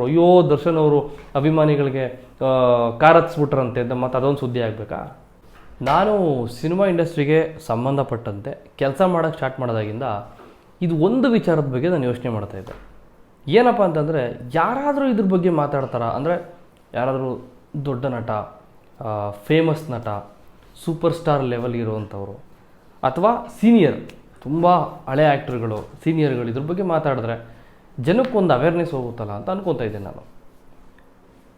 ಬಿಟ್ರು ಅಯ್ಯೋ, ದರ್ಶನ್ ಅವರು ಅಭಿಮಾನಿಗಳಿಗೆ ಕಾರತ್ಸ್ಬಿಟ್ರಂತೆ ಮತ್ತೆ ಅದೊಂದು ಸುದ್ದಿ ಆಗಬೇಕಾ? ನಾನು ಸಿನಿಮಾ ಇಂಡಸ್ಟ್ರಿಗೆ ಸಂಬಂಧಪಟ್ಟಂತೆ ಕೆಲಸ ಮಾಡೋಕ್ಕೆ ಸ್ಟಾರ್ಟ್ ಮಾಡೋದಾಗಿಂದ ಇದು ಒಂದು ವಿಚಾರದ ಬಗ್ಗೆ ನಾನು ಯೋಚನೆ ಮಾಡ್ತಾ ಇದ್ದೆ. ಏನಪ್ಪ ಅಂತಂದರೆ, ಯಾರಾದರೂ ಇದ್ರ ಬಗ್ಗೆ ಮಾತಾಡ್ತಾರಾ? ಅಂದರೆ, ಯಾರಾದರೂ ದೊಡ್ಡ ನಟ ಫೇಮಸ್ ನಟ ಸೂಪರ್ ಸ್ಟಾರ್ ಲೆವೆಲ್ ಇರುವಂಥವ್ರು, ಅಥವಾ ಸೀನಿಯರ್ ತುಂಬ ಹಳೆ ಆ್ಯಕ್ಟ್ರ್ಗಳು ಸೀನಿಯರ್ಗಳು ಇದ್ರ ಬಗ್ಗೆ ಮಾತಾಡಿದ್ರೆ ಜನಕ್ಕೊಂದು ಅವೇರ್ನೆಸ್ ಹೋಗುತ್ತಲ್ಲ ಅಂತ ಅನ್ಕೊತಾ ಇದ್ದೆ ನಾನು.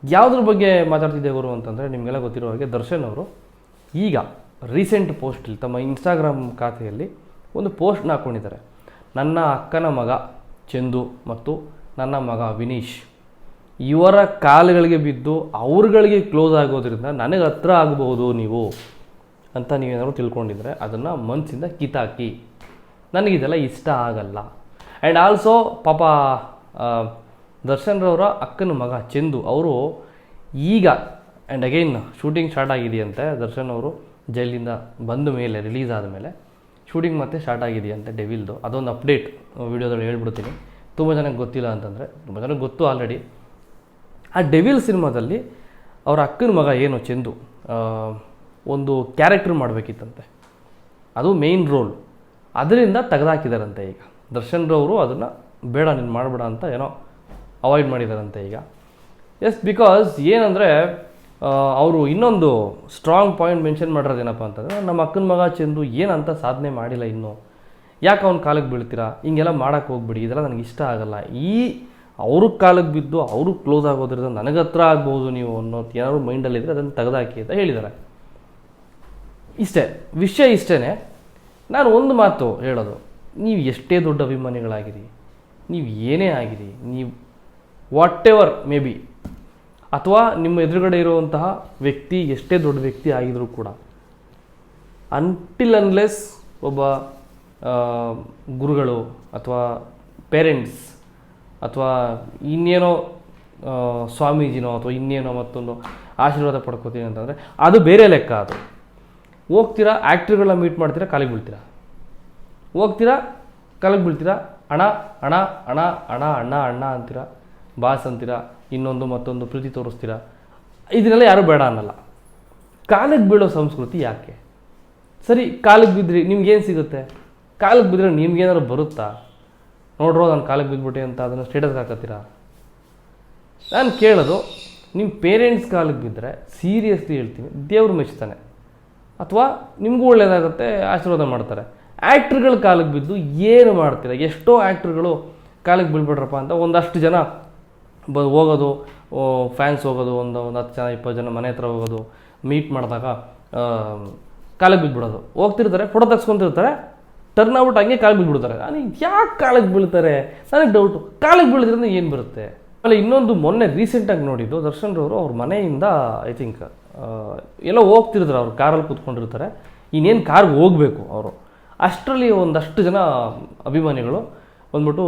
ಯಾವುದ್ರ ಬಗ್ಗೆ ಮಾತಾಡ್ತಿದ್ದೆ ಗುರು ಅಂತಂದರೆ ನಿಮಗೆಲ್ಲ ಗೊತ್ತಿರೋ ಹಾಗೆ ದರ್ಶನ್ ಅವರು. ಈಗ ರೀಸೆಂಟ್ ಪೋಸ್ಟಲ್ಲಿ ತಮ್ಮ ಇನ್ಸ್ಟಾಗ್ರಾಮ್ ಖಾತೆಯಲ್ಲಿ ಒಂದು ಪೋಸ್ಟ್ನ ಹಾಕ್ಕೊಂಡಿದ್ದಾರೆ ನನ್ನ ಅಕ್ಕನ ಮಗ ಚಂದು ಮತ್ತು ನನ್ನ ಮಗ ವಿನೀಶ್ ಇವರ ಕಾಲುಗಳಿಗೆ ಬಿದ್ದು ಅವ್ರಗಳಿಗೆ ಕ್ಲೋಸ್ ಆಗೋದ್ರಿಂದ ನನಗೆ ಹತ್ರ ಆಗಬಹುದು ನೀವು ಅಂತ ನೀವೇನಾದ್ರು ತಿಳ್ಕೊಂಡಿದ್ರೆ ಅದನ್ನು ಮನಸ್ಸಿಂದ ಕಿತ್ತಾಕಿ ನನಗಿದೆಲ್ಲ ಇಷ್ಟ ಆಗಲ್ಲ. ಆ್ಯಂಡ್ ಆಲ್ಸೋ ಪಾಪ ದರ್ಶನ್ರವರ ದರ್ಶನ್ ರವರ ಅಕ್ಕನ ಮಗ, ಚಂದು, ಅವರು ಈಗ ಆ್ಯಂಡ್ ಅಗೈನ್ ಶೂಟಿಂಗ್ ಸ್ಟಾರ್ಟ್ ಆಗಿದೆಯಂತೆ. ದರ್ಶನ್ ಅವರು ಜೈಲಿಂದ ಬಂದ ಮೇಲೆ ರಿಲೀಸ್ ಆದಮೇಲೆ ಶೂಟಿಂಗ್ ಮತ್ತೆ ಸ್ಟಾರ್ಟ್ ಆಗಿದೆಯಂತೆ ಡೆವಿಲ್ದು ಅದೊಂದು ಅಪ್ಡೇಟ್ ವೀಡಿಯೋದಲ್ಲಿ ಹೇಳ್ಬಿಡ್ತೀನಿ. ತುಂಬ ಜನಕ್ಕೆ ಗೊತ್ತಿಲ್ಲ ಅಂತಂದರೆ, ತುಂಬ ಜನಕ್ಕೆ ಗೊತ್ತು ಆಲ್ರೆಡಿ ಆ ಡೆವಿಲ್ ಸಿನಿಮಾದಲ್ಲಿ ಅವರ ಅಕ್ಕನ ಮಗ ಏನು, ಚಂದು ಒಂದು ಕ್ಯಾರೆಕ್ಟರ್ ಮಾಡಬೇಕಿತ್ತಂತೆ. ಅದು ಮೇನ್ ರೋಲ್ ಅದರಿಂದ ತೆಗೆದಾಕಿದಾರಂತೆ ಈಗ. ದರ್ಶನ್ ರವರು ಅದನ್ನು ಬೇಡ, ನೀನು ಮಾಡಬೇಡ ಅಂತ ಏನೋ ಅವಾಯ್ಡ್ ಮಾಡಿದಾರಂತೆ ಈಗ. ಎಸ್ ಬಿಕಾಸ್ ಏನಂದರೆ ಅವರು ಇನ್ನೊಂದು ಸ್ಟ್ರಾಂಗ್ ಪಾಯಿಂಟ್ ಮೆನ್ಷನ್ ಮಾಡಿರೋದೇನಪ್ಪ ಅಂತಂದರೆ, ನಮ್ಮ ಅಕ್ಕನ ಮಗ ಚಂದು ಏನಂತ ಸಾಧನೆ ಮಾಡಿಲ್ಲ ಇನ್ನೂ. ಯಾಕೆ ಅವ್ನ ಕಾಲಕ್ಕೆ ಬೀಳ್ತೀರಾ? ಹಿಂಗೆಲ್ಲ ಮಾಡೋಕ್ಕೆ ಹೋಗ್ಬಿಡಿ. ಇದೆಲ್ಲ ನನಗೆ ಇಷ್ಟ ಆಗಲ್ಲ. ಈ ಅವ್ರ ಕಾಲಕ್ಕೆ ಬಿದ್ದು ಅವ್ರಿಗೆ ಕ್ಲೋಸ್ ಆಗೋದ್ರಿಂದ ನನಗೆ ಹತ್ರ ಆಗ್ಬೋದು ನೀವು ಅನ್ನೋದು ಏನಾದ್ರು ಮೈಂಡಲ್ಲಿದ್ದರೆ ಅದನ್ನು ತೆಗೆದಾಕಿ ಅಂತ ಹೇಳಿದ್ದಾರೆ ಇಷ್ಟೇ. ವಿಷಯ ಇಷ್ಟೇ ನಾನು ಒಂದು ಮಾತು ಹೇಳೋದು. ನೀವು ಎಷ್ಟೇ ದೊಡ್ಡ ಅಭಿಮಾನಿಗಳಾಗಿರಿ, ನೀವು ಏನೇ ಆಗಿರಿ, ನೀವು ವಾಟ್ ಎವರ್ ಮೇ ಬಿ ಅಥವಾ ನಿಮ್ಮ ಎದುರುಗಡೆ ಇರುವಂತಹ ವ್ಯಕ್ತಿ, ಎಷ್ಟೇ ದೊಡ್ಡ ವ್ಯಕ್ತಿ ಆಗಿದ್ರೂ ಕೂಡ ಅಂಟಿಲ್ ಅನ್ಲೆಸ್ ಒಬ್ಬ ಗುರುಗಳು ಅಥವಾ ಪೇರೆಂಟ್ಸ್ ಅಥವಾ ಇನ್ನೇನೋ ಸ್ವಾಮೀಜಿನೋ ಅಥವಾ ಇನ್ನೇನೋ ಮತ್ತೊಂದು ಆಶೀರ್ವಾದ ಪಡ್ಕೋತೀನಿ ಅಂತಂದರೆ, ಅದು ಬೇರೆ ಲೆಕ್ಕ ಅದು. ಹೋಗ್ತೀರಾ ಆ್ಯಕ್ಟ್ರಿಗಳನ್ನ ಮೀಟ್ ಮಾಡ್ತೀರಾ, ಕಾಲಿಗೆ ಬೀಳ್ತೀರಾ? ಹೋಗ್ತೀರಾ? ಕಲಗ್ ಬೀಳ್ತೀರಾ? ಅಣ ಅಣ ಅಣ ಅಣ, ಅಣ್ಣ ಅಣ್ಣ ಅಂತೀರಾ? ಬಾಸ್ ಅಂತೀರಾ? ಇನ್ನೊಂದು ಮತ್ತೊಂದು ಪ್ರೀತಿ ತೋರಿಸ್ತೀರಾ? ಇದನ್ನೆಲ್ಲ ಯಾರೂ ಬೇಡ ಅನ್ನಲ್ಲ. ಕಾಲಕ್ಕೆ ಬೀಳೋ ಸಂಸ್ಕೃತಿ ಯಾಕೆ? ಸರಿ ಕಾಲಕ್ಕೆ ಬಿದ್ದ್ರಿ ನಿಮ್ಗೇನು ಸಿಗುತ್ತೆ? ಕಾಲಕ್ಕೆ ಬಿದ್ದರೆ ನಿಮ್ಗೇನಾದ್ರು ಬರುತ್ತಾ? ನೋಡ್ರೋ, ನಾನು ಕಾಲಕ್ಕೆ ಬಿದ್ದುಬಿಟ್ಟೆ ಅಂತ ಅದನ್ನು ಸ್ಟೇಟಸ್ಗೆ ಹಾಕತ್ತೀರಾ? ನಾನು ಕೇಳೋದು ನಿಮ್ಮ ಪೇರೆಂಟ್ಸ್ ಕಾಲಕ್ಕೆ ಬಿದ್ದರೆ ಸೀರಿಯಸ್ಲಿ ಹೇಳ್ತೀನಿ, ದೇವ್ರು ಮೆಚ್ತಾನೆ. ಅಥವಾ ನಿಮಗೂ ಒಳ್ಳೆಯದಾಗುತ್ತೆ ಆಶೀರ್ವಾದ ಮಾಡ್ತಾರೆ. ಆ್ಯಕ್ಟ್ರುಗಳ ಕಾಲಿಗೆ ಬಿದ್ದು ಏನು ಮಾಡ್ತೀರ? ಎಷ್ಟೋ ಆ್ಯಕ್ಟ್ರುಗಳು ಕಾಲಿಗೆ ಬೀಳ್ಬಿಡ್ರಪ್ಪ ಅಂತ ಒಂದಷ್ಟು ಜನ ಬ ಹೋಗೋದು ಫ್ಯಾನ್ಸ್ ಹೋಗೋದು, ಒಂದು ಒಂದು ಹತ್ತು ಜನ, ಇಪ್ಪತ್ತು ಜನ ಮನೆ ಹತ್ರ ಹೋಗೋದು, ಮೀಟ್ ಮಾಡಿದಾಗ ಕಾಲಿಗೆ ಬಿದ್ದುಬಿಡೋದು ಹೋಗ್ತಿರ್ತಾರೆ, ಫೋಟೋ ತೆಗ್ಸ್ಕೊಂತಿರ್ತಾರೆ, ಟರ್ನ್ ಔಟ್ ಹಂಗೆ ಕಾಲಿಗೆ ಬಿದ್ದುಬಿಡ್ತಾರೆ ನಾನು ಯಾಕೆ ಕಾಲಿಗೆ ಬೀಳ್ತಾರೆ? ನನಗೆ ಡೌಟು. ಕಾಲಿಗೆ ಬೀಳಿದ್ರಿಂದ ಏನು ಬರುತ್ತೆ? ಆಮೇಲೆ ಇನ್ನೊಂದು ಮೊನ್ನೆ ರೀಸೆಂಟಾಗಿ ನೋಡಿದ್ದು, ದರ್ಶನ್ ರವರು ಅವ್ರ ಮನೆಯಿಂದ, ಐ ಥಿಂಕ್ ಎಲ್ಲ ಹೋಗ್ತಿರ್ತಾರೆ ಅವ್ರು ಕಾರಲ್ಲಿ ಕೂತ್ಕೊಂಡಿರ್ತಾರೆ. ಇನ್ನೇನು ಕಾರ್ಗೆ ಹೋಗಬೇಕು ಅವರು. ಅಷ್ಟರಲ್ಲಿ ಒಂದಷ್ಟು ಜನ ಅಭಿಮಾನಿಗಳು ಬಂದ್ಬಿಟ್ಟು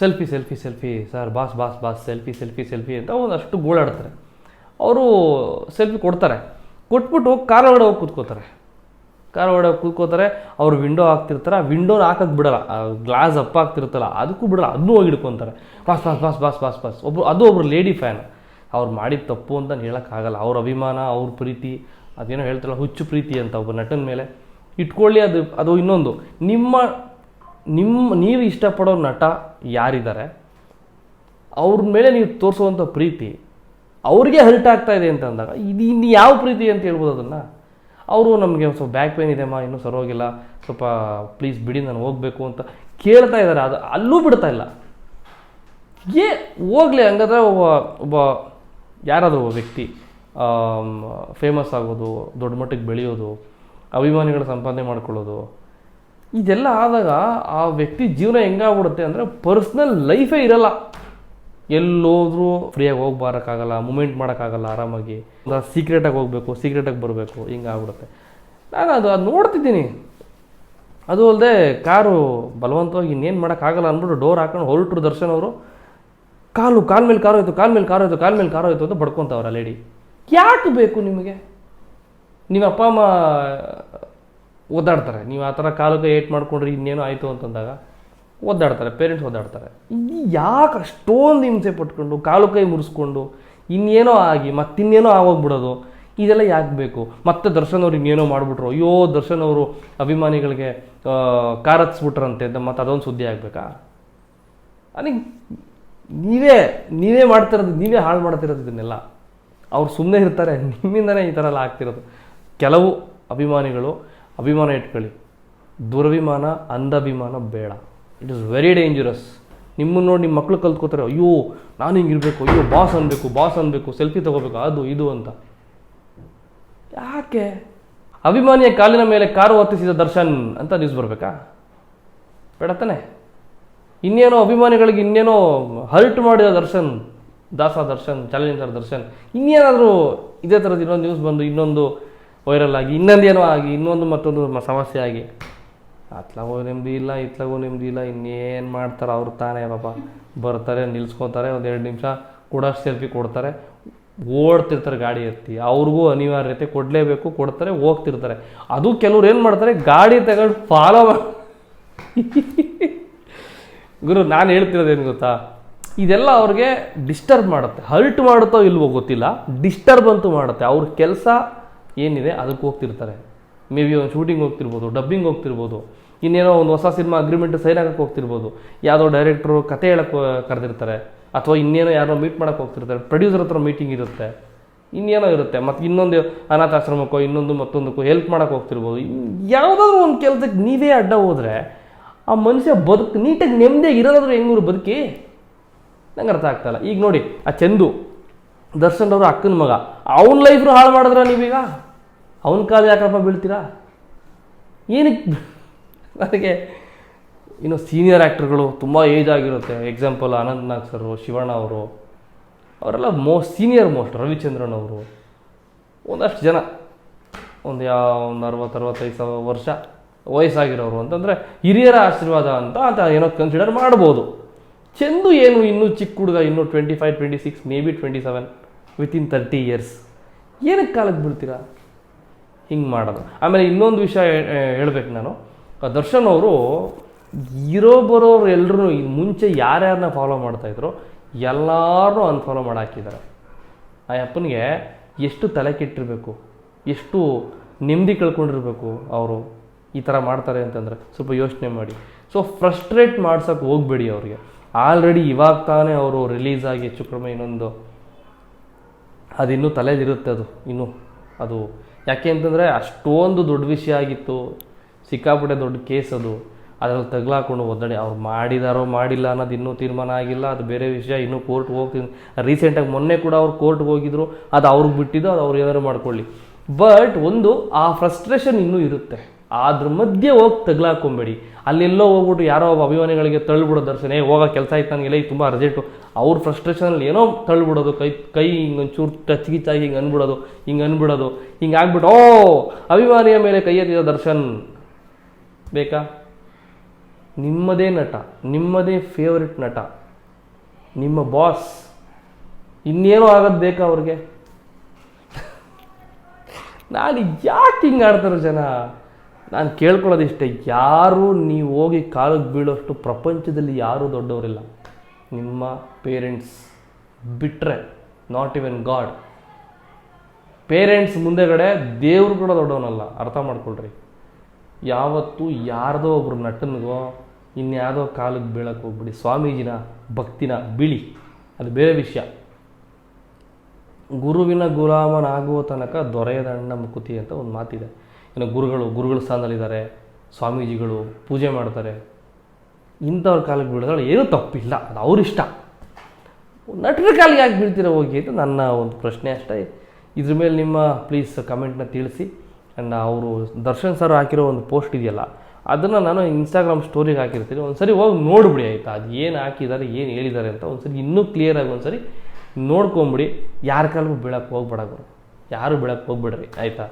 selfie selfie selfie, sir, boss boss boss, selfie selfie selfie ಅಂತ ಒಂದಷ್ಟು ಗೋಳಾಡ್ತಾರೆ ಅವರು ಸೆಲ್ಫಿ ಕೊಡ್ತಾರೆ. ಕೊಟ್ಬಿಟ್ಟು ಕಾರ್ ಒಳಗಡೆ ಹೋಗಿ ಕೂತ್ಕೋತಾರೆ. ಕಾರ್ ಒಳಗಡೆ ಹೋಗಿ ಕೂತ್ಕೋತಾರೆ. ಅವ್ರು ವಿಂಡೋ ಹಾಕ್ತಿರ್ತಾರೆ. ವಿಂಡೋನ ಹಾಕಕ್ಕೆ ಬಿಡಲ್ಲ. ಗ್ಲಾಸ್ ಅಪ್ಪ ಆಗ್ತಿರುತ್ತಲ್ಲ, ಅದಕ್ಕೂ ಬಿಡಲ್ಲ. ಅದನ್ನೂ ಹೋಗಿ ಹಿಡ್ಕೊತಾರೆ. Boss boss boss boss boss boss. ಒಬ್ಬರು ಅದು ಒಬ್ರು ಲೇಡಿ ಫ್ಯಾನ್. ಅವ್ರು ಮಾಡಿದ ತಪ್ಪು ಅಂತ ಹೇಳೋಕ್ಕಾಗಲ್ಲ ಅವ್ರ ಅಭಿಮಾನ, ಅವ್ರ ಪ್ರೀತಿ, ಅದೇನೋ ಹೇಳ್ತಾರಲ್ಲ, ಹುಚ್ಚು ಪ್ರೀತಿ ಅಂತ ಒಬ್ಬ ನಟನ ಮೇಲೆ. ಇಟ್ಕೊಳ್ಳಿ ಅದು ಅದು ಇನ್ನೊಂದು. ನಿಮ್ಮ ನಿಮ್ಮ ನೀವು ಇಷ್ಟಪಡೋ ನಟ ಯಾರಿದ್ದಾರೆ? ಅವ್ರ ಮೇಲೆ ನೀವು ತೋರಿಸುವಂಥ ಪ್ರೀತಿ ಅವ್ರಿಗೆ ಹರ್ಟ್ ಆಗ್ತಾ ಇದೆ ಅಂತ ಅಂದಾಗ, ಇದು ಇನ್ನು ಯಾವ ಪ್ರೀತಿ ಅಂತ ಹೇಳ್ಬೋದು ಅದನ್ನು? ಅವರು ನಮಗೆ ಸ್ವಲ್ಪ ಬ್ಯಾಕ್ ಪೇನ್ ಇದೆಮ್ಮ ಇನ್ನೂ ಸರೋಗಿಲ್ಲ, ಸ್ವಲ್ಪ ಪ್ಲೀಸ್ ಬಿಡಿ, ನಾನು ಹೋಗಬೇಕು ಅಂತ ಕೇಳ್ತಾ ಇದ್ದಾರೆ. ಅದು ಅಲ್ಲೂ ಬಿಡ್ತಾ ಇಲ್ಲ. ಏ, ಹೋಗಲಿ, ಹಂಗಾದ್ರೆ ಒಬ್ಬ ಒಬ್ಬ ಯಾರಾದರೂ ಒಬ್ಬ ವ್ಯಕ್ತಿ ಫೇಮಸ್ ಆಗೋದು, ದೊಡ್ಡ ಮಟ್ಟಿಗೆ ಬೆಳೆಯೋದು ಅಭಿಮಾನಿಗಳ ಸಂಪಾದನೆ ಮಾಡ್ಕೊಳ್ಳೋದು. ಇದೆಲ್ಲ ಆದಾಗ ಆ ವ್ಯಕ್ತಿ ಜೀವನ ಹೆಂಗಾಗ್ಬಿಡುತ್ತೆ ಅಂದರೆ ಪರ್ಸ್ನಲ್ ಲೈಫೇ ಇರಲ್ಲ. ಎಲ್ಲೋದ್ರೂ ಫ್ರೀಯಾಗಿ ಹೋಗಿ ಬರೋಕ್ಕಾಗಲ್ಲ ಮೂಮೆಂಟ್ ಮಾಡೋಕ್ಕಾಗಲ್ಲ ಆರಾಮಾಗಿ. ಸೀಕ್ರೆಟಾಗಿ ಹೋಗಬೇಕು ಸೀಕ್ರೆಟಾಗಿ ಬರಬೇಕು ಹಿಂಗೆ ಆಗ್ಬಿಡುತ್ತೆ ನಾನು ಅದು ಅದು ನೋಡ್ತಿದ್ದೀನಿ. ಅದು ಅಲ್ಲದೆ ಕಾರು ಬಲವಂತವಾಗಿ ಇನ್ನೇನು ಮಾಡೋಕ್ಕಾಗಲ್ಲ ಅಂದ್ಬಿಟ್ಟು ಡೋರ್ ಹಾಕೊಂಡು ಹೊರಟರು ದರ್ಶನ್ ಅವರು. ಕಾಲು, ಕಾಲ್ ಮೇಲೆ ಕಾರು ಹೋಯ್ತು, ಕಾಲ್ ಮೇಲೆ ಕಾರು ಹೋಯ್ತು, ಕಾಲ್ ಮೇಲೆ ಕಾರು ಹೋಯ್ತು ಅಂತ ಬಡ್ಕೊತಾವ್ರ ಲೇಡಿ ಯಾಕೆ ಬೇಕು ನಿಮಗೆ? ನಿಮ್ಮ ಅಪ್ಪ, ಅಮ್ಮ ಒದ್ದಾಡ್ತಾರೆ ನೀವು ಆ ಥರ ಕಾಲಕ್ಕೆ ಏಟ್ ಮಾಡ್ಕೊಂಡ್ರಿ ಇನ್ನೇನು ಆಯಿತು ಅಂತಂದಾಗ ಒದ್ದಾಡ್ತಾರೆ ಪೇರೆಂಟ್ಸ್ ಒದ್ದಾಡ್ತಾರೆ ಯಾಕೆ ಅಷ್ಟೊಂದು ಹಿಂಸೆ ಪಟ್ಕೊಂಡು, ಕಾಲು ಕೈ ಮುರಿಸ್ಕೊಂಡು, ಇನ್ನೇನೋ ಆಗಿ, ಮತ್ತಿನ್ನೇನೋ ಆಗೋಗ್ಬಿಡೋದು, ಇದೆಲ್ಲ ಯಾಕೆ ಬೇಕು? ಮತ್ತೆ ದರ್ಶನ್ ಅವ್ರು ಇನ್ನೇನೋ ಮಾಡಿಬಿಟ್ರು. ಅಯ್ಯೋ, ದರ್ಶನ್ ಅವರು ಅಭಿಮಾನಿಗಳಿಗೆ ಕಾರತ್ಸ್ಬಿಟ್ರಂತೆ ಅಂತ ಮತ್ತೆ ಅದೊಂದು ಸುದ್ದಿ ಆಗಬೇಕಾ? ನನಗೆ ನೀವೇ ನೀವೇ ಮಾಡ್ತಿರೋದು, ನೀವೇ ಹಾಳು ಮಾಡ್ತಿರೋದು ಇದನ್ನೆಲ್ಲ. ಅವ್ರು ಸುಮ್ಮನೆ ಇರ್ತಾರೆ, ನಿಮ್ಮಿಂದನೇ ಈ ಥರ ಎಲ್ಲ ಆಗ್ತಿರೋದು. ಕೆಲವು ಅಭಿಮಾನಿಗಳು ಅಭಿಮಾನ ಇಟ್ಕೊಳ್ಳಿ. ದುರಭಿಮಾನ, ಅಂಧಾಭಿಮಾನ ಬೇಡ. ಇಟ್ ಇಸ್ ವೆರಿ ಡೇಂಜರಸ್ ನಿಮ್ಮನ್ನು ನೋಡಿ ನಿಮ್ಮ ಮಕ್ಕಳು ಕಲ್ತ್ಕೋತಾರೆ, ಅಯ್ಯೋ, ನಾನು ಹಿಂಗಿರ್ಬೇಕು ಅಯ್ಯೋ, ಬಾಸ್ ಅನ್ಬೇಕು ಬಾಸ್ ಅನ್ಬೇಕು, ಸೆಲ್ಫಿ ತಗೋಬೇಕು, ಅದು, ಇದು ಅಂತ. ಯಾಕೆ? ಅಭಿಮಾನಿಯ ಕಾಲಿನ ಮೇಲೆ ಕಾರು ಹೊತ್ತಿಸಿದ ದರ್ಶನ್ ಅಂತ ನ್ಯೂಸ್ ಬರಬೇಕಾ? ಬೇಡ ತಾನೆ. ಇನ್ನೇನೋ ಅಭಿಮಾನಿಗಳಿಗೆ ಇನ್ನೇನೋ ಹರ್ಟ್ ಮಾಡಿದ ದರ್ಶನ್, ದಾಸ ದರ್ಶನ್ ಚಾಲೆಂಜರ್ ದರ್ಶನ್, ಇನ್ನೇನಾದರೂ ಇದೇ ಥರದ ಇನ್ನೊಂದು ನ್ಯೂಸ್ ಬಂದು ಇನ್ನೊಂದು ವೈರಲ್ ಆಗಿ, ಇನ್ನೊಂದೇನೋ ಆಗಿ, ಇನ್ನೊಂದು ಮತ್ತೊಂದು ಸಮಸ್ಯೆ ಆಗಿ. ಅತ್ಲಾಗೋ ನೆಮ್ಮದಿ ಇಲ್ಲ, ಇತ್ಲಾಗೋ ನೆಮ್ಮದಿ ಇಲ್ಲ, ಇನ್ನೇನು ಮಾಡ್ತಾರೆ ಅವ್ರು ತಾನೇ ಪಾಪ. ಬರ್ತಾರೆ, ನಿಲ್ಸ್ಕೊತಾರೆ, ಒಂದು ಎರಡು ನಿಮಿಷ ಕೂಡ ಸೆಲ್ಫಿ ಕೊಡ್ತಾರೆ. ಓಡ್ತಿರ್ತಾರೆ ಗಾಡಿ ಎತ್ತಿ. ಅವ್ರಿಗೂ ಅನಿವಾರ್ಯತೆ ಕೊಡಲೇಬೇಕು, ಕೊಡ್ತಾರೆ, ಹೋಗ್ತಿರ್ತಾರೆ. ಅದು ಕೆಲವ್ರು ಏನು ಮಾಡ್ತಾರೆ, ಗಾಡಿ ತಗೊಂಡು ಫಾಲೋ ಗುರು, ನಾನು ಹೇಳ್ತಿರೋದೇನು ಗೊತ್ತಾ? ಇದೆಲ್ಲ ಅವ್ರಿಗೆ ಡಿಸ್ಟರ್ಬ್ ಮಾಡುತ್ತೆ. ಹರ್ಟ್ ಮಾಡುತ್ತೋ ಇಲ್ವೋ ಗೊತ್ತಿಲ್ಲ. ಡಿಸ್ಟರ್ಬ್ ಅಂತೂ ಮಾಡುತ್ತೆ. ಅವ್ರ ಕೆಲಸ ಏನಿದೆ ಅದಕ್ಕೆ ಹೋಗ್ತಿರ್ತಾರೆ. ಮೇ ಬಿ ಒಂದು ಶೂಟಿಂಗ್ ಹೋಗ್ತಿರ್ಬೋದು ಡಬ್ಬಿಂಗ್ ಹೋಗ್ತಿರ್ಬೋದು, ಇನ್ನೇನೋ ಒಂದು ಹೊಸ ಸಿನಿಮಾ ಅಗ್ರಿಮೆಂಟ್ ಸೈನ್ ಆಗಕ್ಕೆ ಹೋಗ್ತಿರ್ಬೋದು. ಯಾವುದೋ ಡೈರೆಕ್ಟ್ರು ಕತೆ ಹೇಳಕ್ಕೆ ಕರೆದಿರ್ತಾರೆ, ಅಥವಾ ಇನ್ನೇನೋ ಯಾರೋ ಮೀಟ್ ಮಾಡಕ್ಕೆ ಹೋಗ್ತಿರ್ತಾರೆ ಪ್ರೊಡ್ಯೂಸರ್ ಹತ್ರ ಮೀಟಿಂಗ್ ಇರುತ್ತೆ. ಇನ್ನೇನೋ ಇರುತ್ತೆ ಮತ್ತು ಇನ್ನೊಂದು ಅನಾಥಾಶ್ರಮಕ್ಕೋ, ಇನ್ನೊಂದು ಮತ್ತೊಂದಕ್ಕೋ ಹೆಲ್ಪ್ ಮಾಡಕ್ಕೆ ಹೋಗ್ತಿರ್ಬೋದು. ಯಾವುದಾದ್ರೂ ಒಂದು ಕೆಲಸಕ್ಕೆ ನೀವೇ ಅಡ್ಡ ಹೋದರೆ, ಆ ಮನುಷ್ಯ ಬದುಕು, ನೀಟಾಗಿ ನೆಮ್ಮದಿಯಾಗಿ ಇರೋದಾದ್ರೂ ಹೆಂಗೂರು ಬದುಕಿ? ನಂಗೆ ಅರ್ಥ ಆಗ್ತಾಯಿಲ್ಲ ಈಗ ನೋಡಿ, ಆ ಚಂದು, ದರ್ಶನ್ ಅವರು ಅಕ್ಕನ ಮಗ, ಅವನ ಲೈಫ್ರು ಹಾಳು ಮಾಡಿದ್ರ ನೀವೀಗ? ಅವನ ಕಾಲ ಯಾಕಪ್ಪ ಬೀಳ್ತೀರಾ? ಏನಕ್ಕೆ ನನಗೆ ಇನ್ನು ಸೀನಿಯರ್ ಆ್ಯಕ್ಟ್ರುಗಳು ತುಂಬ ಏಜ್ ಆಗಿರುತ್ತೆ. ಎಕ್ಸಾಂಪಲ್ ಅನಂತ್ ನಾಗ್ ಸರು ಶಿವಣ್ಣ ಅವರು. ಅವರೆಲ್ಲ ಮೋಸ್ಟ್ ಸೀನಿಯರ್ ಮೋಸ್ಟ್ ರವಿಚಂದ್ರನ್ ಅವರು. ಒಂದಷ್ಟು ಜನ. ಒಂದು ಯಾವ ಒಂದು ಅರವತ್ತು ಅರವತ್ತೈದು ಸಾವಿರ ವರ್ಷ ವಯಸ್ಸಾಗಿರೋರು ಅಂತಂದರೆ ಹಿರಿಯರ ಆಶೀರ್ವಾದ ಅಂತ ಅಂತ ಏನೋ ಕನ್ಸಿಡರ್ ಮಾಡ್ಬೋದು. ಚೆಂದು ಏನು ಇನ್ನೂ ಚಿಕ್ಕ ಹುಡುಗ, ಇನ್ನೂ twenty five twenty six may be twenty seven within thirty years ಏನಕ್ಕೆ ಕಾಲಕ್ಕೆ ಬೀಳ್ತೀರಾ? ಹಿಂಗೆ ಮಾಡೋದು. ಆಮೇಲೆ ಇನ್ನೊಂದು ವಿಷಯ ಹೇಳ್ಬೇಕು ನಾನು. ದರ್ಶನ್ ಅವರು ಇರೋ ಬರೋರು ಎಲ್ಲರೂ ಮುಂಚೆ ಯಾರ್ಯಾರನ್ನ ಫಾಲೋ ಮಾಡ್ತಾಯಿದ್ರು ಎಲ್ಲರೂ ಅನ್ಫಾಲೋ ಮಾಡಿ ಹಾಕಿದ್ದಾರೆ ಆ ಅಪ್ಪನಿಗೆ ಎಷ್ಟು ತಲೆ ಕೆಟ್ಟಿರಬೇಕು, ಎಷ್ಟು ನೆಮ್ಮದಿ ಕಳ್ಕೊಂಡಿರ್ಬೇಕು ಅವರು ಈ ಥರ ಮಾಡ್ತಾರೆ ಅಂತಂದರೆ ಸ್ವಲ್ಪ ಯೋಚನೆ ಮಾಡಿ. ಸೊ ಫ್ರಸ್ಟ್ರೇಟ್ ಮಾಡ್ಸೋಕೆ ಹೋಗಬೇಡಿ ಅವ್ರಿಗೆ. ಆಲ್ರೆಡಿ ಇವಾಗ ತಾನೇ ಅವರು ರಿಲೀಸ್ ಆಗಿ ಹೆಚ್ಚು ಕಡಿಮೆ ಇನ್ನೊಂದು ಅದು ಇನ್ನೂ ತಲೆಯಲ್ಲಿರುತ್ತೆ ಅದು, ಇನ್ನೂ. ಅದು ಯಾಕೆ ಅಂತಂದರೆ ಅಷ್ಟೊಂದು ದೊಡ್ಡ ವಿಷಯ ಆಗಿತ್ತು. ಸಿಕ್ಕಾಪಟ್ಟೆ ದೊಡ್ಡ ಕೇಸ್ ಅದು. ಅದ್ರಲ್ಲಿ ತಗ್ಲಾಕೊಂಡು ಒದ್ದಾಡಿ ಅವ್ರು ಮಾಡಿದಾರೋ ಮಾಡಿಲ್ಲ ಅನ್ನೋದು ಇನ್ನೂ ತೀರ್ಮಾನ ಆಗಿಲ್ಲ. ಅದು ಬೇರೆ ವಿಷಯ, ಇನ್ನೂ ಕೋರ್ಟ್ಗೆ ಹೋಗ್ತೀನಿ ರೀಸೆಂಟಾಗಿ ಮೊನ್ನೆ ಕೂಡ ಅವ್ರು ಕೋರ್ಟ್ಗೆ ಹೋಗಿದ್ರು. ಅದು ಅವ್ರಿಗೆ ಬಿಟ್ಟಿದ್ದು, ಅದು ಅವ್ರು ಏನಾದ್ರು ಮಾಡ್ಕೊಳ್ಳಿ. ಬಟ್ ಒಂದು ಆ ಫ್ರಸ್ಟ್ರೇಷನ್ ಇನ್ನೂ ಇರುತ್ತೆ. ಅದ್ರ ಮಧ್ಯೆ ಹೋಗಿ ತಗ್ಲಾಕೊಂಬೇಡಿ. ಅಲ್ಲೆಲ್ಲೋ ಹೋಗ್ಬಿಟ್ಟು ಯಾರೋ ಒಬ್ಬ ಅಭಿಮಾನಿಗಳಿಗೆ ತಳ್ಳಿಬಿಡೋ ದರ್ಶನ ಏ ಹೋಗೋ ಕೆಲಸ ಆಯ್ತು ನನಗೆ ತುಂಬ ಅರ್ಜೆಂಟು ಅವ್ರ ಫ್ರಸ್ಟ್ರೇಷನಲ್ಲಿ ಏನೋ ತಳ್ಳಿಬಿಡೋದು, ಕೈ ಕೈ ಹಿಂಗೆ ಒಂಚೂರು ಟಚ್ ಗಿಚ್ಚಾಗಿ ಹಿಂಗೆ ಅನ್ಬಿಡೋದು ಹಿಂಗೆ ಅನ್ಬಿಡೋದು, ಹಿಂಗೆ ಆಗ್ಬಿಟ್ಟು, ಓ, ಅಭಿಮಾನಿಯ ಮೇಲೆ ಕೈ ಎತ್ತಿದ ದರ್ಶನ್. ಬೇಕಾ? ನಿಮ್ಮದೇ ನಟ, ನಿಮ್ಮದೇ ಫೇವ್ರೆಟ್ ನಟ, ನಿಮ್ಮ ಬಾಸ್ ಇನ್ನೇನೋ ಆಗೋದು ಬೇಕಾ ಅವ್ರಿಗೆ? ನಾನು ಯಾಕೆ ಹಿಂಗೆ ಆಡ್ತಾರೆ ಜನ? ನಾನು ಕೇಳ್ಕೊಳ್ಳೋದಿಷ್ಟೇ ಯಾರು ನೀವು ಹೋಗಿ ಕಾಲಿಗೆ ಬೀಳೋಷ್ಟು ಪ್ರಪಂಚದಲ್ಲಿ ಯಾರೂ ದೊಡ್ಡವರಿಲ್ಲ. ನಿಮ್ಮ ಪೇರೆಂಟ್ಸ್ ಬಿಟ್ಟರೆ ನಾಟ್ ಇವನ್ ಗಾಡ್ ಪೇರೆಂಟ್ಸ್ ಮುಂದೆಗಡೆ ದೇವ್ರು ಕೂಡ ದೊಡ್ಡವನಲ್ಲ, ಅರ್ಥ ಮಾಡ್ಕೊಳ್ರಿ. ಯಾವತ್ತೂ ಯಾರ್ದೋ ಒಬ್ರು ನಟನಿಗೋ ಇನ್ಯಾವುದೋ ಕಾಲಿಗೆ ಬೀಳಕ್ಕೆ ಹೋಗ್ಬಿಡಿ. ಸ್ವಾಮೀಜಿನ ಭಕ್ತಿನ ಬಿಳಿ. ಅದು ಬೇರೆ ವಿಷಯ. ಗುರುವಿನ ಗುಲಾಮನಾಗುವ ತನಕ ದೊರೆಯದಣ್ಣ ಮುಕುತಿ ಅಂತ ಒಂದು ಮಾತಿದೆ. ಇನ್ನು ಗುರುಗಳು, ಗುರುಗಳ ಸ್ಥಾನದಲ್ಲಿದ್ದಾರೆ, ಸ್ವಾಮೀಜಿಗಳು ಪೂಜೆ ಮಾಡ್ತಾರೆ. ಇಂಥವ್ರ ಕಾಲಿಗೆ ಬೀಳಿದ್ರೆ ಏನೂ ತಪ್ಪಿಲ್ಲ, ಅದು ಅವರಿಷ್ಟ ನಟರ ಕಾಲಿಗೆ ಯಾಕೆ ಬೀಳ್ತೀರ ಹೋಗಿ ಅಂತ ನನ್ನ ಒಂದು ಪ್ರಶ್ನೆ ಅಷ್ಟೇ. ಇದ್ರ ಮೇಲೆ ನಿಮ್ಮ ಪ್ಲೀಸ್ ಕಮೆಂಟ್ನ ತಿಳಿಸಿ. ಆ್ಯಂಡ್ ಅವರು ದರ್ಶನ್ ಸರ್ ಹಾಕಿರೋ ಒಂದು ಪೋಸ್ಟ್ ಇದೆಯಲ್ಲ, ಅದನ್ನು ನಾನು ಇನ್ಸ್ಟಾಗ್ರಾಮ್ ಸ್ಟೋರಿಗೆ ಹಾಕಿರ್ತೀನಿ. ಒಂದು ಸರಿ ಹೋಗಿ ನೋಡಿಬಿಡಿ ಆಯಿತಾ, ಅದು ಏನು ಹಾಕಿದ್ದಾರೆ, ಏನು ಹೇಳಿದ್ದಾರೆ ಅಂತ ಒಂದು ಸರಿ ಇನ್ನೂ ಕ್ಲಿಯರಾಗಿ ಒಂದು ಸರಿ ನೋಡ್ಕೊಂಬಿಡಿ. ಯಾರ ಕಾಲಿಗೂ ಬೀಳಕ್ಕೆ ಹೋಗ್ಬೇಡ ಯಾರು ಬೀಳಕ್ಕೆ ಹೋಗ್ಬೇಡ್ರಿ, ಆಯಿತಾ?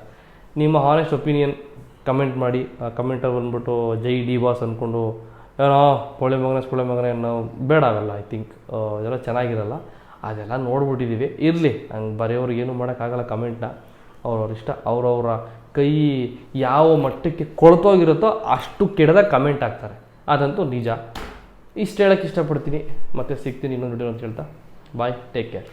ನಿಮ್ಮ ಹಾನೆಸ್ಟ್ ಒಪಿನಿಯನ್ ಕಮೆಂಟ್ ಮಾಡಿ ಕಮೆಂಟಲ್ಲಿ ಬಂದ್ಬಿಟ್ಟು ಜೈ ಡಿ ಬಾಸ್ ಅಂದ್ಕೊಂಡು ಏನೋ ಪೊಳೆ ಮಗನ ಪೊಳೆ ಮಗನ ಏನೋ ಬೇಡ ಆಗಲ್ಲ ಐ ಥಿಂಕ್ ಅದೆಲ್ಲ ಚೆನ್ನಾಗಿರಲ್ಲ. ಅದೆಲ್ಲ ನೋಡ್ಬಿಟ್ಟಿದ್ದೀವಿ ಇರಲಿ, ಹಂಗೆ ಬರೆಯವ್ರಿಗೆ ಏನು ಮಾಡೋಕ್ಕಾಗಲ್ಲ ಕಮೆಂಟ್ನ ಅವ್ರವ್ರ ಇಷ್ಟ, ಅವರವರ ಕೈ ಯಾವ ಮಟ್ಟಕ್ಕೆ ಕೊಳ್ತೋಗಿರುತ್ತೋ ಅಷ್ಟು ಕೆಡದ ಕಮೆಂಟ್ ಹಾಕ್ತಾರೆ. ಅದಂತೂ ನಿಜ. ಇಷ್ಟು ಹೇಳೋಕ್ಕೆ ಇಷ್ಟಪಡ್ತೀನಿ. ಮತ್ತೆ ಸಿಗ್ತೀನಿ ಇನ್ನೊಂದು ವಿಡಿಯೋ ಅಂತ ಹೇಳ್ತಾ. Bye take care